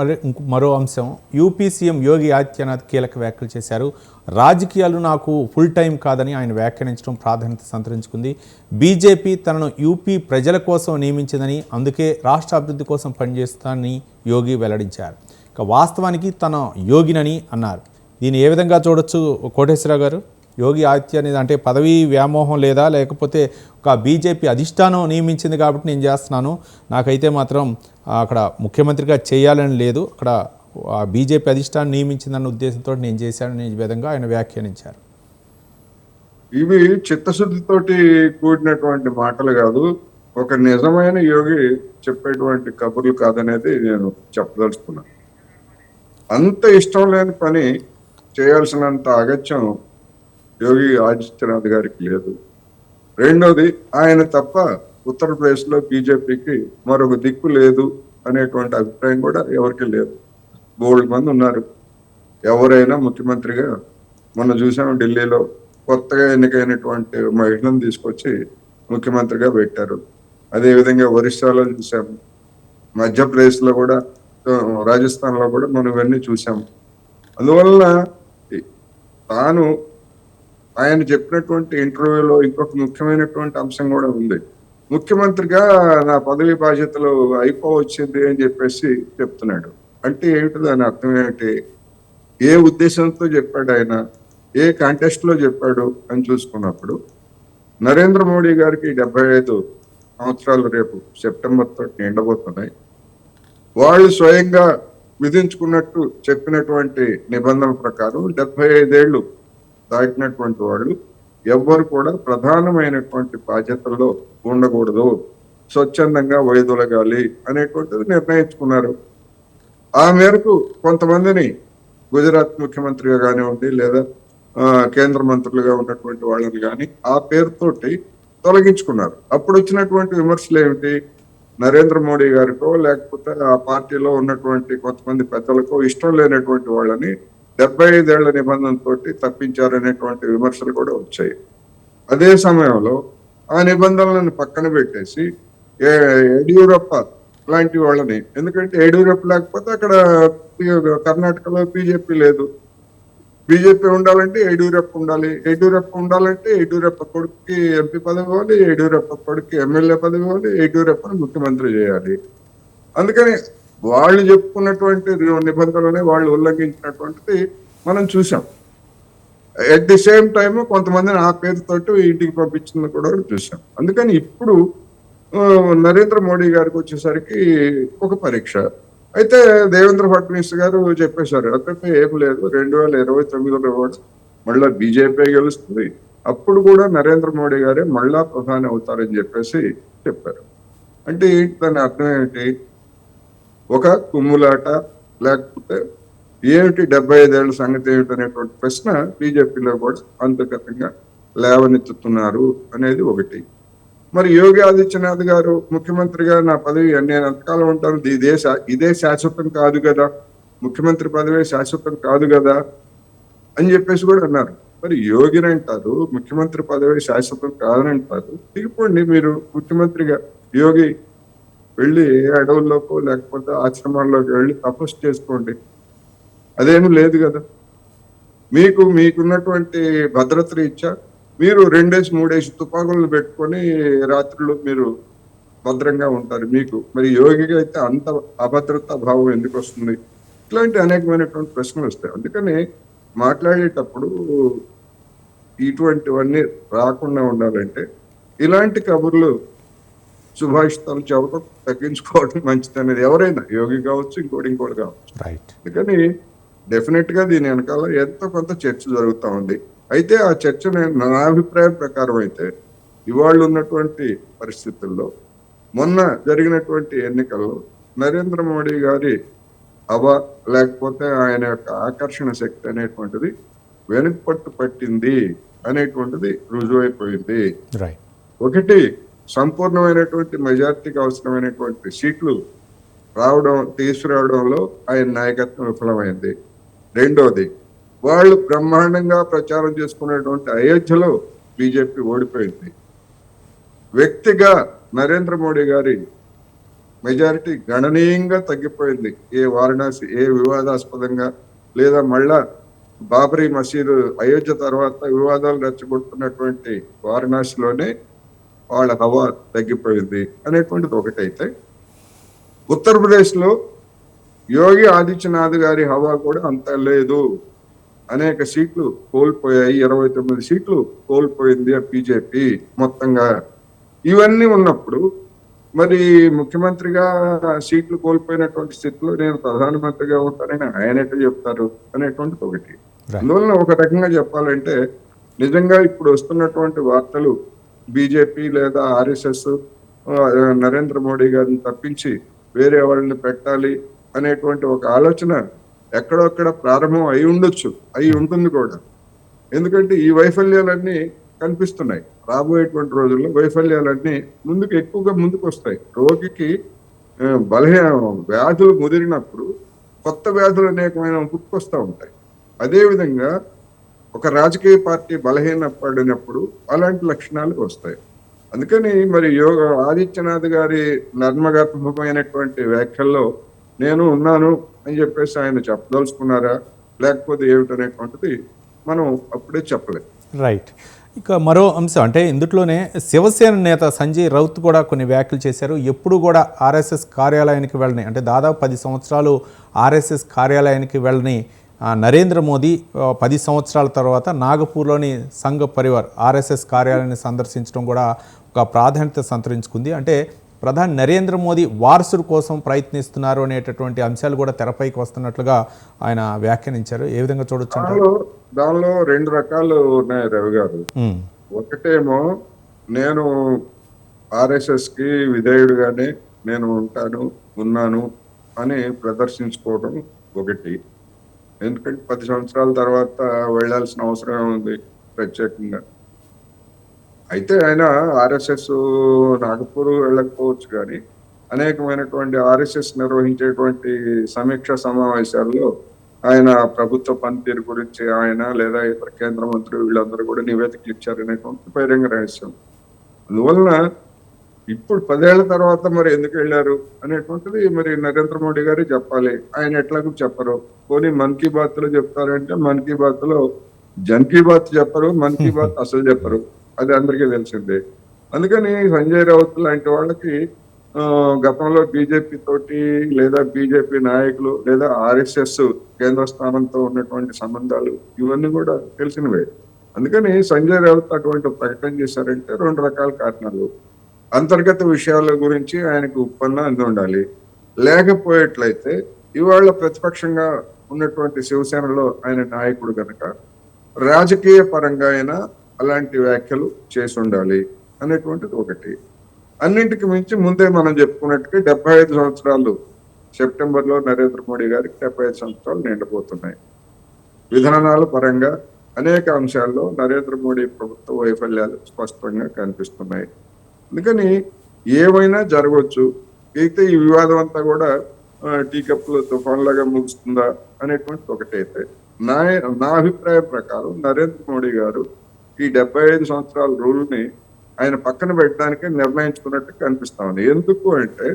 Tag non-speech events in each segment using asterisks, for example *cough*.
మరి మరో అంశం. యూపీ సీఎం యోగి ఆదిత్యనాథ్ కీలక వ్యాఖ్యలు చేశారు. రాజకీయాలు నాకు ఫుల్ టైం కాదని ఆయన వ్యాఖ్యానించడం ప్రాధాన్యత సంతరించుకుంది. బీజేపీ తనను యూపీ ప్రజల కోసం నియమించిందని అందుకే రాష్ట్ర అభివృద్ధి కోసం పనిచేస్తానని యోగి వెల్లడించారు. ఇక వాస్తవానికి తన యోగినని అన్నారు. దీన్ని ఏ విధంగా చూడొచ్చు కోటేశ్వరరావు గారు? యోగి ఆదిత్యనాథ్ అంటే పదవీ వ్యామోహం లేదా లేకపోతే ఒక బీజేపీ అధిష్టానం నియమించింది కాబట్టి నేను చేస్తున్నాను. నాకైతే మాత్రం అక్కడ ముఖ్యమంత్రిగా చేయాలని లేదు. అక్కడ ఆ బీజేపీ అధిష్టానం నియమించిందన్న ఉద్దేశంతో నేను చేశాననే విధంగా ఆయన వ్యాఖ్యానించారు. ఇవి చిత్తశుద్ధితోటి కూడినటువంటి మాటలు కాదు. ఒక నిజమైన యోగి చెప్పేటువంటి కబుర్లు కాదనేది నేను చెప్పదలుచుకున్నాను. అంత ఇష్టం లేని పని చేయాల్సినంత అగత్యం యోగి ఆదిత్యనాథ్ గారికి లేదు. రెండోది ఆయన తప్ప ఉత్తరప్రదేశ్లో బీజేపీకి మరొక దిక్కు లేదు అనేటువంటి అభిప్రాయం కూడా ఎవరికి లేదు. బోల్డ్ మంది ఉన్నారు. ఎవరైనా ముఖ్యమంత్రిగా మొన్న చూసాము ఢిల్లీలో కొత్తగా ఎన్నికైనటువంటి మహిళను తీసుకొచ్చి ముఖ్యమంత్రిగా పెట్టారు. అదేవిధంగా ఒరిస్సాలో చూసాము మధ్యప్రదేశ్లో కూడా రాజస్థాన్లో కూడా మనం ఇవన్నీ చూసాము అందువల్ల తాను ఆయన చెప్పినటువంటి ఇంటర్వ్యూలో ఇంకొక ముఖ్యమైనటువంటి అంశం కూడా ఉంది. ముఖ్యమంత్రిగా నా పదవి బాధ్యతలు అయిపోవచ్చింది అని చెప్పేసి చెప్తున్నాడు. అంటే ఏమిటి దాని అర్థం ఏంటి? ఏ ఉద్దేశంతో చెప్పాడు ఆయన? ఏ కాంటెస్ట్లో చెప్పాడు అని చూసుకున్నప్పుడు నరేంద్ర మోడీ గారికి డెబ్బై ఐదు సంవత్సరాలు రేపు సెప్టెంబర్ తోటి నిండబోతున్నాయి వాళ్ళు స్వయంగా విధించుకున్నట్టు చెప్పినటువంటి నిబంధనల ప్రకారం డెబ్బై ఐదేళ్ళు దాటినటువంటి వాళ్ళు ఎవ్వరు కూడా ప్రధానమైనటువంటి బాధ్యతల్లో ఉండకూడదు. స్వచ్ఛందంగా వైదొలగాలి అనేటువంటిది నిర్ణయించుకున్నారు. ఆ మేరకు కొంతమందిని గుజరాత్ ముఖ్యమంత్రిగా కానివ్వండి లేదా ఆ, కేంద్ర మంత్రులుగా ఉన్నటువంటి వాళ్ళని కానీ ఆ పేరుతోటి తొలగించుకున్నారు. అప్పుడు వచ్చినటువంటి విమర్శలు ఏమిటి? నరేంద్ర మోడీ గారికో లేకపోతే ఆ పార్టీలో ఉన్నటువంటి కొంతమంది పెద్దలకో ఇష్టం లేనటువంటి వాళ్ళని డెబ్బై ఐదేళ్ళ నిబంధనతోటి తప్పించారనేటువంటి విమర్శలు కూడా వచ్చాయి. అదే సమయంలో ఆ నిబంధనలను పక్కన పెట్టేసి ఏ- యడియూరప్ప లాంటి వాళ్ళని ఎందుకంటే యడియూరప్ప లేకపోతే అక్కడ పి- కర్ణాటకలో బీజేపీ లేదు. బీజేపీ ఉండాలంటే యడియూరప్ప ఉండాలి యడియూరప్ప ఉండాలంటే యడియూరప్ప కొడుకుకి ఎంపీ పదవి ఇవ్వాలి యడియూరప్ప కొడుకుకి ఎమ్మెల్యే పదవి ఇవ్వాలి యడియూరప్పని ముఖ్యమంత్రి చేయాలి. అందుకని వాళ్ళు చెప్పుకున్నటువంటి నిబంధనలనే వాళ్ళు ఉల్లంఘించినటువంటిది మనం చూసాం ఎట్ ది సేమ్ టైం కొంతమందిని ఆ పేరుతోటి ఇంటికి పంపించింది కూడా చూసాం అందుకని ఇప్పుడు నరేంద్ర మోడీ గారికి వచ్చేసరికి ఒక పరీక్ష. అయితే దేవేంద్ర ఫడ్నవీస్ గారు చెప్పేశారు అతనిపై ఏం లేదు రెండు వేల ఇరవై తొమ్మిదిలో కూడా మళ్ళా బీజేపీ గెలుస్తుంది. అప్పుడు కూడా నరేంద్ర మోడీ గారే మళ్ళా ప్రధాని అవుతారని చెప్పేసి చెప్పారు. అంటే ఏంటి దాని అర్థం ఏంటి? ఒక కుమ్ములాట లేకపోతే ఏమిటి డెబ్బై ఐదేళ్ళ సంగతి ఏమిటి అనేటువంటి ప్రశ్న బీజేపీలో కూడా అంతర్గతంగా లేవనెత్తుతున్నారు అనేది ఒకటి. మరి యోగి ఆదిత్యనాథ్ గారు ముఖ్యమంత్రిగా నా పదవి నేను ఎంతకాలం ఉంటాను. ఇదే శా- ఇదే శాశ్వతం కాదు కదా. ముఖ్యమంత్రి పదవి శాశ్వతం కాదు కదా అని చెప్పేసి కూడా అన్నారు. మరి యోగిని అంటారు ముఖ్యమంత్రి పదవి శాశ్వతం కాదని అంటారు. దిగిపోండి మీరు ముఖ్యమంత్రిగా యోగి వెళ్ళి అడవుల్లోకో లేకపోతే ఆశ్రమాల్లోకి వెళ్ళి తపస్సు చేసుకోండి. అదేమి లేదు కదా. మీకు మీకున్నటువంటి భద్రత రీత్యా మీరు రెండేసి మూడేసి తుపాకులను పెట్టుకొని రాత్రులు మీరు భద్రంగా ఉంటారు మీకు. మరి యోగిగా అయితే అంత అభద్రతా భావం ఎందుకు వస్తుంది? ఇట్లాంటి అనేకమైనటువంటి ప్రశ్నలు వస్తాయి. అందుకని మాట్లాడేటప్పుడు ఇటువంటివన్నీ రాకుండా ఉండాలంటే ఇలాంటి కబుర్లు సుభాషితాలు చెప్పడం తగ్గించుకోవడం మంచిది అనేది ఎవరైనా. యోగి కావచ్చు ఇంకోటి ఇంకోటి కావచ్చు. అందుకని డెఫినెట్గా దీని వెనకాల ఎంతో కొంత చర్చ జరుగుతా ఉంది. అయితే ఆ చర్చ నేను నా అభిప్రాయం ప్రకారం అయితే ఇవాళ ఉన్నటువంటి పరిస్థితుల్లో మొన్న జరిగినటువంటి ఎన్నికల్లో నరేంద్ర మోడీ గారి హవా లేకపోతే ఆయన యొక్క ఆకర్షణ శక్తి అనేటువంటిది వెనుకపట్టు పట్టింది అనేటువంటిది రుజువైపోయింది. ఒకటి సంపూర్ణమైనటువంటి మెజార్టీకి అవసరమైనటువంటి సీట్లు రావడం తీసుకురావడంలో ఆయన నాయకత్వం విఫలమైంది. రెండోది వాళ్ళు బ్రహ్మాండంగా ప్రచారం చేసుకునేటువంటి అయోధ్యలో బీజేపీ ఓడిపోయింది. వ్యక్తిగా నరేంద్ర మోడీ గారి మెజారిటీ గణనీయంగా తగ్గిపోయింది. ఏ వారణాసి ఏ వివాదాస్పదంగా లేదా మళ్ళా బాబరీ మసీదు అయోధ్య తర్వాత వివాదాలు రెచ్చగొడుతున్నటువంటి వారణాసిలోనే వాళ్ళ హవా తగ్గిపోయింది అనేటువంటిది ఒకటైతే ఉత్తరప్రదేశ్లో యోగి ఆదిత్యనాథ్ గారి హవా కూడా అంత లేదు. అనేక సీట్లు కోల్పోయాయి ఇరవై తొమ్మిది సీట్లు కోల్పోయింది బీజేపీ మొత్తంగా. ఇవన్నీ ఉన్నప్పుడు మరి ముఖ్యమంత్రిగా సీట్లు కోల్పోయినటువంటి స్థితిలో నేను ప్రధానమంత్రిగా ఉంటానని ఆయన ఎట్లా చెప్తారు అనేటువంటిది ఒకటి. అందువలన ఒక రకంగా చెప్పాలంటే నిజంగా ఇప్పుడు వస్తున్నటువంటి వార్తలు బీజేపీ లేదా ఆర్ఎస్ఎస్ నరేంద్ర మోడీ గారిని తప్పించి వేరే వాళ్ళని పెట్టాలి అనేటువంటి ఒక ఆలోచన ఎక్కడొక్కడ ప్రారంభం అయి ఉండొచ్చు అయి ఉంటుంది కూడా. ఎందుకంటే ఈ వైఫల్యాలన్నీ కనిపిస్తున్నాయి. రాబోయేటువంటి రోజుల్లో వైఫల్యాలన్నీ ముందుకు ఎక్కువగా ముందుకు వస్తాయి రోగికి బలహీన వ్యాధులు ముదిరినప్పుడు కొత్త వ్యాధులు అనేకమైన పుట్టుకొస్తూ ఉంటాయి. అదేవిధంగా ఒక రాజకీయ పార్టీ బలహీన పడినప్పుడు అలాంటి లక్షణాలు వస్తాయి. అందుకని మరి యోగ ఆదిత్యనాథ్ గారి నర్మగాత్మకమైనటువంటి వ్యాఖ్యల్లో నేను ఉన్నాను అని చెప్పేసి ఆయన చెప్పదలుచుకున్నారా లేకపోతే ఏమిటనేటువంటిది మనం అప్పుడే చెప్పలేం. రైట్. ఇక మరో అంశం అంటే ఇందుట్లోనే శివసేన నేత సంజయ్ రౌత్ కూడా కొన్ని వ్యాఖ్యలు చేశారు. ఎప్పుడు కూడా ఆర్ఎస్ఎస్ కార్యాలయానికి వెళ్ళని అంటే దాదాపు పది సంవత్సరాలు ఆర్ఎస్ఎస్ కార్యాలయానికి వెళ్ళని నరేంద్ర మోదీ పది సంవత్సరాల తర్వాత నాగపూర్లోని సంఘ పరివార్ ఆర్ఎస్ఎస్ కార్యాలయాన్ని సందర్శించడం కూడా ఒక ప్రాధాన్యత సంతరించుకుంది. అంటే ప్రధాని నరేంద్ర మోదీ వారసుడు కోసం ప్రయత్నిస్తున్నారు అనేటటువంటి అంశాలు కూడా తెరపైకి వస్తున్నట్లుగా ఆయన వ్యాఖ్యానించారు. ఏ విధంగా చూడొచ్చు? దానిలో దానిలో రెండు రకాలు ఉన్నాయి రవి గారు. ఒకటేమో నేను ఆర్ఎస్ఎస్కి విధేయుడుగానే నేను ఉంటాను ఉన్నాను అని ప్రదర్శించుకోవడం ఒకటి. ఎందుకంటే పది సంవత్సరాల తర్వాత వెళ్ళాల్సిన అవసరం ఉంది ప్రత్యేకంగా. అయితే ఆయన ఆర్ఎస్ఎస్ నాగపూర్ వెళ్ళకపోవచ్చు కానీ అనేకమైనటువంటి ఆర్ఎస్ఎస్ నిర్వహించేటువంటి సమీక్ష సమావేశాల్లో ఆయన ప్రభుత్వ పనితీరు గురించి ఆయన లేదా ఇతర కేంద్ర మంత్రులు వీళ్ళందరూ కూడా నివేదికలు ఇచ్చారనేటువంటి బహిరంగ రహస్యం. అందువలన ఇప్పుడు పదేళ్ళ తర్వాత మరి ఎందుకు వెళ్ళారు అనేటువంటిది మరి నరేంద్ర మోడీ గారు చెప్పాలి. ఆయన ఎట్లాగూ చెప్పరు. పోనీ మన్ కీ బాత్లో చెప్తారంటే మన్ కీ బాత్లో జన్ కీ బాత్ చెప్పరు మన్ కీ *laughs* బాత్ అసలు చెప్పరు. అది అందరికీ తెలిసిందే. అందుకని సంజయ్ రౌత్ లాంటి వాళ్ళకి ఆ, గతంలో బీజేపీ తోటి లేదా బీజేపీ నాయకులు లేదా ఆర్ఎస్ఎస్ కేంద్ర స్థానంతో ఉన్నటువంటి సంబంధాలు ఇవన్నీ కూడా తెలిసినవే. అందుకని సంజయ్ రౌత్ అటువంటి ప్రకటన చేశారంటే రెండు రకాల కారణాలు. అంతర్గత విషయాల గురించి ఆయనకు ఉప్పన్న అంది ఉండాలి. లేకపోయేట్లయితే ఇవాళ ప్రతిపక్షంగా ఉన్నటువంటి శివసేనలో ఆయన నాయకుడు కనుక రాజకీయ పరంగా అయినా అలాంటి వ్యాఖ్యలు చేసి ఉండాలి అనేటువంటిది ఒకటి. అన్నింటికి మించి ముందే మనం చెప్పుకున్నట్టుగా డెబ్బై ఐదు సంవత్సరాలు సెప్టెంబర్లో నరేంద్ర మోడీ గారికి డెబ్బై ఐదు సంవత్సరాలు నిండిపోతున్నాయి. విధానాల పరంగా అనేక అంశాల్లో నరేంద్ర మోడీ ప్రభుత్వ వైఫల్యాలు స్పష్టంగా కనిపిస్తున్నాయి. అందుకని ఏమైనా జరగవచ్చు. అయితే ఈ వివాదం అంతా కూడా టీ కప్పులో తుఫాన్ లాగా ముగుస్తుందా అనేటువంటిది ఒకటైతే. నా నా అభిప్రాయం ప్రకారం నరేంద్ర మోడీ గారు ఈ డెబ్బై ఐదు సంవత్సరాల రూల్ని ఆయన పక్కన పెట్టడానికి నిర్ణయించుకున్నట్టు కనిపిస్తా ఉంది. ఎందుకు అంటే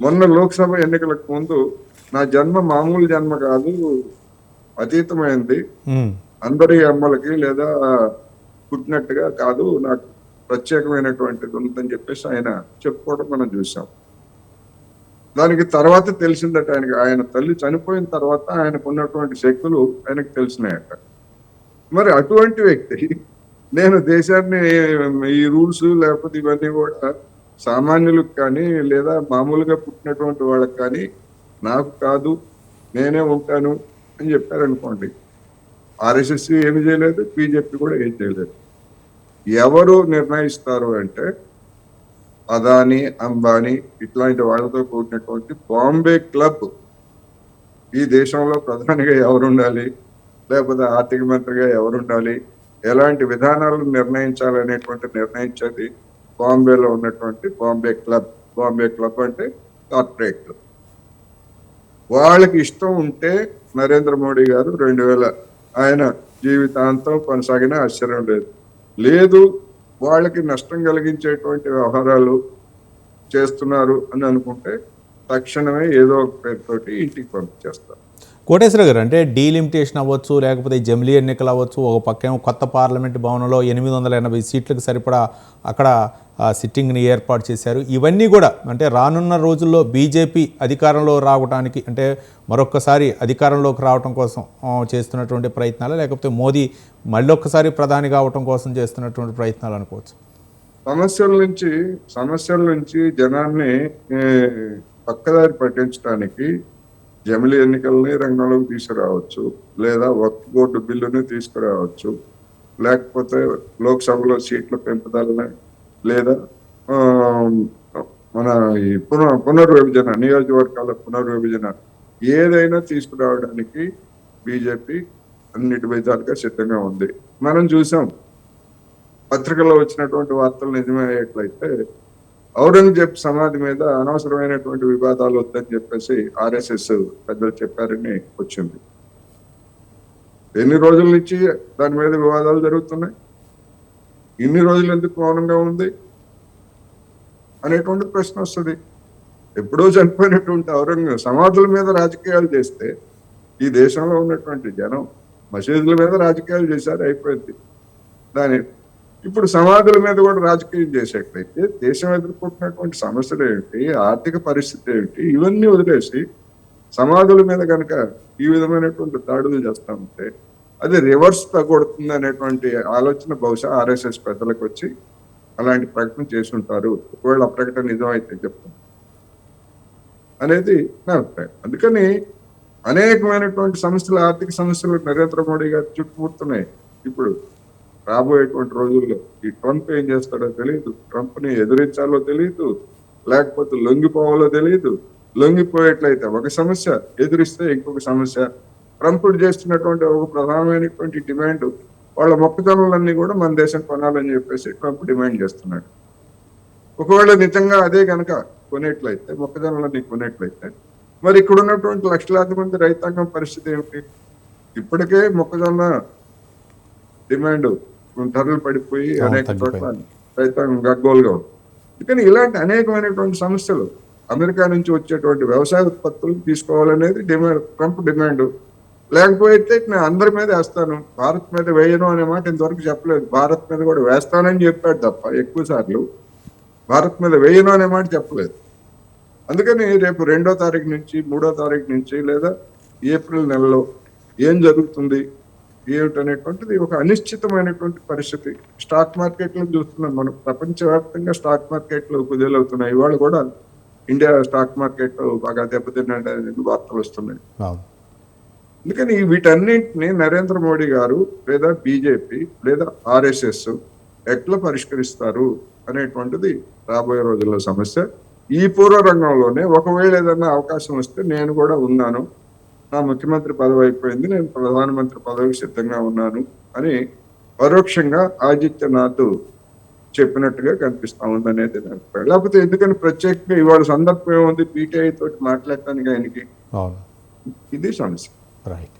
మొన్న లోక్సభ ఎన్నికలకు ముందు నా జన్మ మామూలు జన్మ కాదు అతీతమైంది. అందరి అమ్మలకి లేదా పుట్టినట్టుగా కాదు నాకు ప్రత్యేకమైనటువంటిది ఉందని చెప్పేసి ఆయన చెప్పుకోవడం మనం చూసాం. దానికి తర్వాత తెలిసిందట ఆయనకి ఆయన తల్లి చనిపోయిన తర్వాత ఆయనకు ఉన్నటువంటి శక్తులు ఆయనకు తెలిసినాయట. మరి అటువంటి వ్యక్తి నేను దేశాన్ని ఈ రూల్స్ లేకపోతే ఇవన్నీ కూడా సామాన్యులకు కానీ లేదా మామూలుగా పుట్టినటువంటి వాళ్ళకి కానీ నాకు కాదు నేనే ఉంటాను అని చెప్పారనుకోండి. ఆర్ఎస్ఎస్ ఏమి చేయలేదు బీజేపీ కూడా ఏం చేయలేదు. ఎవరు నిర్ణయిస్తారు అంటే అదాని అంబానీ ఇట్లాంటి వాళ్ళతో కూడినటువంటి బాంబే క్లబ్. ఈ దేశంలో ప్రధానిగా ఎవరు ఉండాలి లేకపోతే ఆర్థిక మంత్రిగా ఎవరుండాలి? ఎలాంటి విధానాలను నిర్ణయించాలనేటువంటి నిర్ణయించేది బాంబేలో ఉన్నటువంటి బాంబే క్లబ్. బాంబే క్లబ్ అంటే కార్పొరేట్ క్లబ్. వాళ్ళకి ఇష్టం ఉంటే నరేంద్ర మోడీ గారు రెండు వేల ఆయన జీవితాంతం కొనసాగిన ఆశ్చర్యం లేదు. లేదు వాళ్ళకి నష్టం కలిగించేటువంటి వ్యవహారాలు చేస్తున్నారు అని అనుకుంటే తక్షణమే ఏదో ఒక పేరుతోటి ఇంటికి పంపించేస్తారు. కోటేశ్వర గారు అంటే డీలిమిటేషన్ అవ్వచ్చు లేకపోతే జమిలీ ఎన్నికలు అవ్వచ్చు ఒక పక్కేమో కొత్త పార్లమెంట్ భవనంలో ఎనిమిది వందల ఎనభై సీట్లకు సరిపడా అక్కడ సిట్టింగ్ని ఏర్పాటు చేశారు. ఇవన్నీ కూడా అంటే రానున్న రోజుల్లో బీజేపీ అధికారంలో రావడానికి అంటే మరొక్కసారి అధికారంలోకి రావడం కోసం చేస్తున్నటువంటి ప్రయత్నాలు లేకపోతే మోదీ మళ్ళొక్కసారి ప్రధాని కావటం కోసం చేస్తున్నటువంటి ప్రయత్నాలు అనుకోవచ్చు. సమస్యల నుంచి సమస్యల నుంచి జనాన్ని పక్కదారి పట్టించడానికి జమిలి ఎన్నికల్ని రంగంలోకి తీసుకురావచ్చు లేదా వక్ఫ్ బోర్డు బిల్లుని తీసుకురావచ్చు లేకపోతే లోక్సభలో సీట్ల పెంపుదలని లేదా ఆ, మన ఈ పునః పునర్విభజన నియోజకవర్గాల పునర్విభజన ఏదైనా తీసుకురావడానికి బీజేపీ అన్నిటి విధాలుగా సిద్ధంగా ఉంది. మనం చూసాం. పత్రికల్లో వచ్చినటువంటి వార్తలు నిజమయ్యేట్లయితే ఔరంగజేబ్ సమాధి మీద అనవసరమైనటువంటి వివాదాలు వద్దని చెప్పేసి ఆర్ఎస్ఎస్ పెద్దలు చెప్పారని వచ్చింది. ఎన్ని రోజుల నుంచి దాని మీద వివాదాలు జరుగుతున్నాయి? ఇన్ని రోజులు ఎందుకు మౌనంగా ఉంది? అనేటువంటి ప్రశ్న వస్తుంది. ఎప్పుడో చనిపోయినటువంటి ఔరంగ సమాధుల మీద రాజకీయాలు చేస్తే ఈ దేశంలో ఉన్నటువంటి జనం మసీదుల మీద రాజకీయాలు చేశారు అయిపోయింది. దాని ఇప్పుడు సమాధుల మీద కూడా రాజకీయం చేసేటైతే దేశం ఎదుర్కొంటున్నటువంటి సమస్యలు ఏమిటి ఆర్థిక పరిస్థితి ఏమిటి ఇవన్నీ వదిలేసి సమాధుల మీద కనుక ఈ విధమైనటువంటి దాడులు చేస్తా ఉంటే అది రివర్స్ తగ్గొడుతుంది అనేటువంటి ఆలోచన బహుశా ఆర్ఎస్ఎస్ పెద్దలకు వచ్చి అలాంటి ప్రకటన చేసి ఉంటారు. ఒకవేళ ఆ ప్రకటన నిజమైతే చెప్తాను. అనేది నా అభిప్రాయం. అందుకని అనేకమైనటువంటి సమస్యలు ఆర్థిక సమస్యలు నరేంద్ర మోడీ గారు చుట్టుముడుతున్నాయి. ఇప్పుడు రాబోయేటువంటి రోజుల్లో ఈ ట్రంప్ ఏం చేస్తాడో తెలియదు ట్రంప్ని ఎదిరించాలో తెలియదు లేకపోతే లొంగిపోవాలో తెలియదు లొంగిపోయేట్లయితే ఒక సమస్య ఎదురిస్తే ఇంకొక సమస్య. ట్రంప్ చేస్తున్నటువంటి ఒక ప్రధానమైనటువంటి డిమాండ్ వాళ్ళ మొక్కజొన్నలన్నీ కూడా మన దేశం కొనాలని చెప్పేసి ట్రంప్ డిమాండ్ చేస్తున్నాడు. ఒకవేళ నిజంగా అదే కనుక కొనేట్లయితే మొక్కజొన్నలన్నీ కొనేట్లయితే మరి ఇక్కడ ఉన్నటువంటి లక్షలాది మంది రైతాంగం పరిస్థితి ఏమిటి? ఇప్పటికే మొక్కజొన్న డిమాండ్ ధరలు పడిపోయి అనేక చోట్ల. రైతాంగం గగ్గోలుగా ఉంది అందుకని ఇలాంటి అనేకమైనటువంటి సమస్యలు అమెరికా నుంచి వచ్చేటువంటి వ్యవసాయ ఉత్పత్తులు తీసుకోవాలనేది డిమాండ్ ట్రంప్ డిమాండ్. లేకపోతే నేను అందరి మీద వేస్తాను భారత్ మీద వేయను అనే మాట ఇంతవరకు చెప్పలేదు. భారత్ మీద కూడా వేస్తానని చెప్పాడు తప్ప ఎక్కువ సార్లు భారత్ మీద వేయను అనే మాట చెప్పలేదు. అందుకని రేపు రెండో తారీఖు నుంచి మూడో తారీఖు నుంచి లేదా ఏప్రిల్ నెలలో ఏం జరుగుతుంది ఏమిటనేటువంటిది ఒక అనిశ్చితమైనటువంటి పరిస్థితి. స్టాక్ మార్కెట్లో చూస్తున్నాం మనం. ప్రపంచవ్యాప్తంగా స్టాక్ మార్కెట్లు కుదేలవుతున్నాయి. ఇవాళ కూడా ఇండియా స్టాక్ మార్కెట్ బాగా దెబ్బతిన్నాడని వార్తలు వస్తున్నాయి. అందుకని వీటన్నింటినీ నరేంద్ర మోడీ గారు లేదా బీజేపీ లేదా ఆర్ఎస్ఎస్ ఎట్లా పరిష్కరిస్తారు అనేటువంటిది రాబోయే రోజుల్లో సమస్య. ఈ పూర్వ రంగంలోనే ఒకవేళ ఏదైనా అవకాశం వస్తే నేను కూడా ఉన్నాను. నా ముఖ్యమంత్రి పదవి అయిపోయింది నేను ప్రధానమంత్రి పదవికి సిద్ధంగా ఉన్నాను అని పరోక్షంగా ఆదిత్యనాథ్ చెప్పినట్టుగా కనిపిస్తా ఉంది అనేది. లేకపోతే ఎందుకని ప్రత్యేకంగా ఇవాళ సందర్భం ఏముంది? పీటీఐ తోటి మాట్లాడటానికి ఆయనకి ఇది సమస్య. రైట్